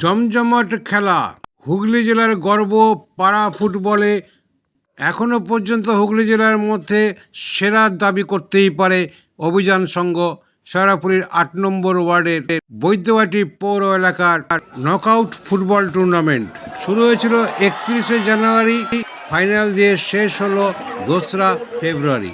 জমজমাট খেলা। হুগলি জেলার গর্ব পাড়া ফুটবলে এখনও পর্যন্ত হুগলি জেলার মধ্যে সেরার দাবি করতেই পারে অভিযান সংঘ। সরাপুরির আট নম্বর ওয়ার্ডের বৈদ্যবাটি পৌর এলাকার নকআউট ফুটবল টুর্নামেন্ট শুরু হয়েছিল একত্রিশে জানুয়ারি ফাইনাল দিয়ে শেষ হলো দোসরা ফেব্রুয়ারি।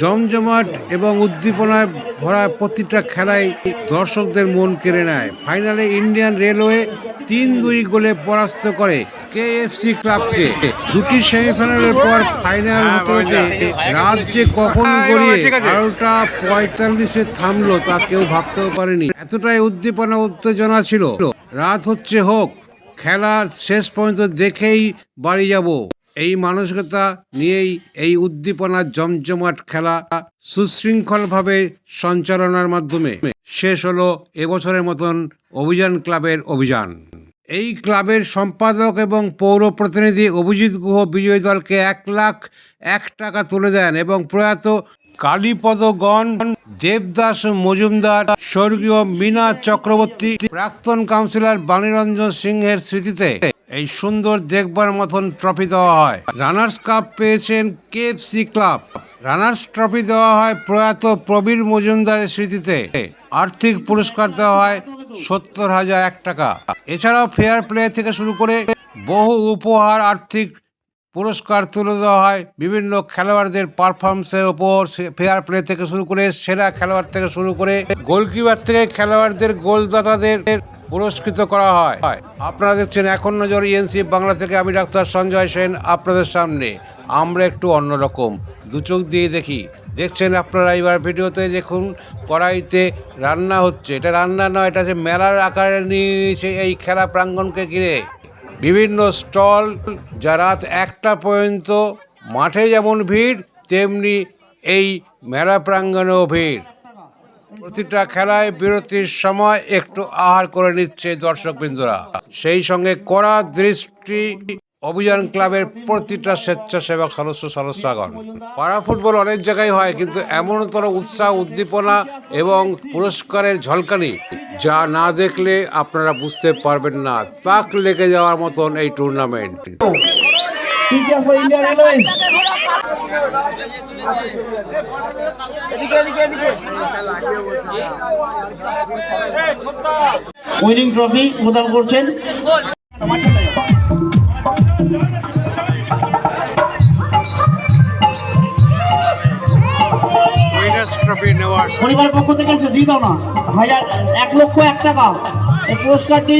জমজমাট এবং উদ্দীপনায় ভরা প্রতিটা খেলায় দর্শকদের মন কেড়ে নেয়। ফাইনালে ইন্ডিয়ান রেলওয়ে তিন দুই গোলে পরাস্ত করে কেএফসি ক্লাবকে। দুটি সেমিফাইনালের পর ফাইনাল হতে হতে রাত যে কখন গড়িয়ে বারোটা পঁয়তাল্লিশে থামলো তা কেউ ভাবতেও পারেনি। এতটাই উদ্দীপনা উত্তেজনা ছিল। রাত হচ্ছে হোক খেলার শেষ পর্যন্ত দেখেই বাড়ি যাব। এই মানসিকতা নিয়েই এই উদ্দীপনার জমজমাট খেলা সুশৃঙ্খলভাবে সঞ্চালনার মাধ্যমে শেষ হলো এবছরের মতন অভিযান ক্লাবের অভিযান। এই ক্লাবের সম্পাদক এবং পৌর প্রতিনিধি অভিজিৎ গুহ বিজয়ী দলকে এক লাখ এক টাকা তুলে দেন এবং প্রয়াত কালীপদ গণ, দেবদাস মজুমদার, স্বর্গীয় মীনা চক্রবর্তী, প্রাক্তন কাউন্সিলর বাণীরঞ্জন সিংহের স্মৃতিতে এই সুন্দর দেখবার মতন ট্রফি দেওয়া হয়। রানার্স কাপ পেয়েছেন কেএফসি ক্লাব রানার্স ট্রফি দেওয়া হয় প্রয়াত প্রবীর মজুমদারের স্মৃতিতে। আর্থিক পুরস্কার দেওয়া হয় সত্তর হাজার এক টাকা। এছাড়াও ফেয়ার প্লে থেকে শুরু করে বহু উপহার, আর্থিক পুরস্কার তুলে দেওয়া হয়। বিভিন্ন খেলোয়াড়দের পারফরমেন্সের ওপর ফেয়ার প্লে থেকে শুরু করে, সেরা খেলোয়াড় থেকে শুরু করে গোলকিপার থেকে খেলোয়াড়দের গোলদাতাদের পুরস্কৃত করা হয়। আপনারা দেখছেন এখন নজর ইএনসি বাংলা থেকে আমি ডাক্তার সঞ্জয় সেন আপনাদের সামনে। আমরা একটু অন্যরকম দু চোখ দিয়ে দেখি। দেখছেন আপনারা এবার ভিডিওতে দেখুন, কড়াইতে রান্না হচ্ছে। এটা রান্না নয়, এটা হচ্ছে মেলার আকারে নিয়ে নিয়েছে এই খেলা প্রাঙ্গণকে ঘিরে। বিভিন্ন স্টল, যা রাত একটা পর্যন্ত, মাঠে যেমন ভিড়, তেমনি এই মেলা প্রাঙ্গণেও ভিড়। প্রতিটা খেলায় বিরতির সময় একটু আহার করে নিচ্ছে দর্শকবৃন্দরা। সেই সঙ্গে কড়া দৃষ্টি অভিযান ক্লাবের প্রতিটা স্বেচ্ছাসেবক সদস্য সদস্যগণ। পাড়া ফুটবল অনেক জায়গায় হয়, কিন্তু এমনতর উৎসাহ, উদ্দীপনা এবং পুরস্কারের ঝলকানি যা না দেখলে আপনারা বুঝতে পারবেন না। তাক লেগে যাওয়ার মতন এই tournament Teachers for Indian Airlines. Winning trophy প্রদান করছেন। উইনার্স ট্রফি নেওয়ার পরিবারের পক্ষ থেকে এসে দিয়ে দাও না। হাজার এক লক্ষ এক টাকা। এই পুরস্কারটি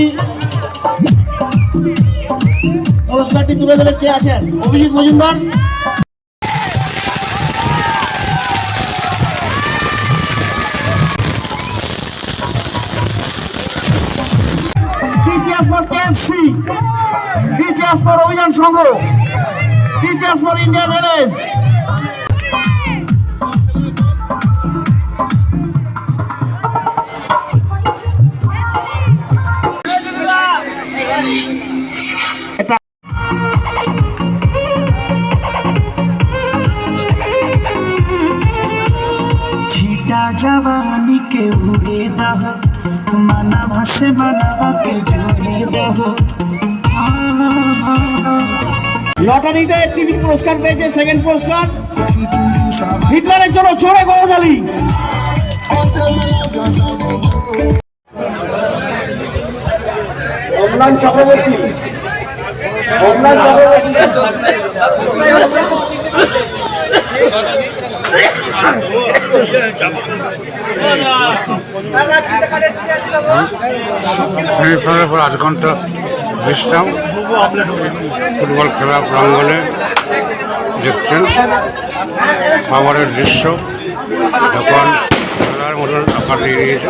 পুরস্কারটি তুলে ধরে কে আছেন? অভিজিৎ মজুমদার। অভিযান সংঘ ইন্ডিয়ান এয়ারলাইন্স छिटा জবানি কে উড়ে মানা ভাসে বানাবাকে জুড়ে দাহ লটারিতে টিভি পুরস্কার পেয়েছে সেকেন্ড পুরস্কার। হিটলারের জন্য চড়ে গজালি অমলান চক্রবর্তী। অমলান চক্রবর্তী। সেমিফাইনালের পর আধ ঘণ্টা বিশ্রাম, ফুটবল খেলা প্রাঙ্গণে দেখছেন। খাবারের দৃশ্য, যখন খেলার মতন আকার দিয়ে দিয়েছে।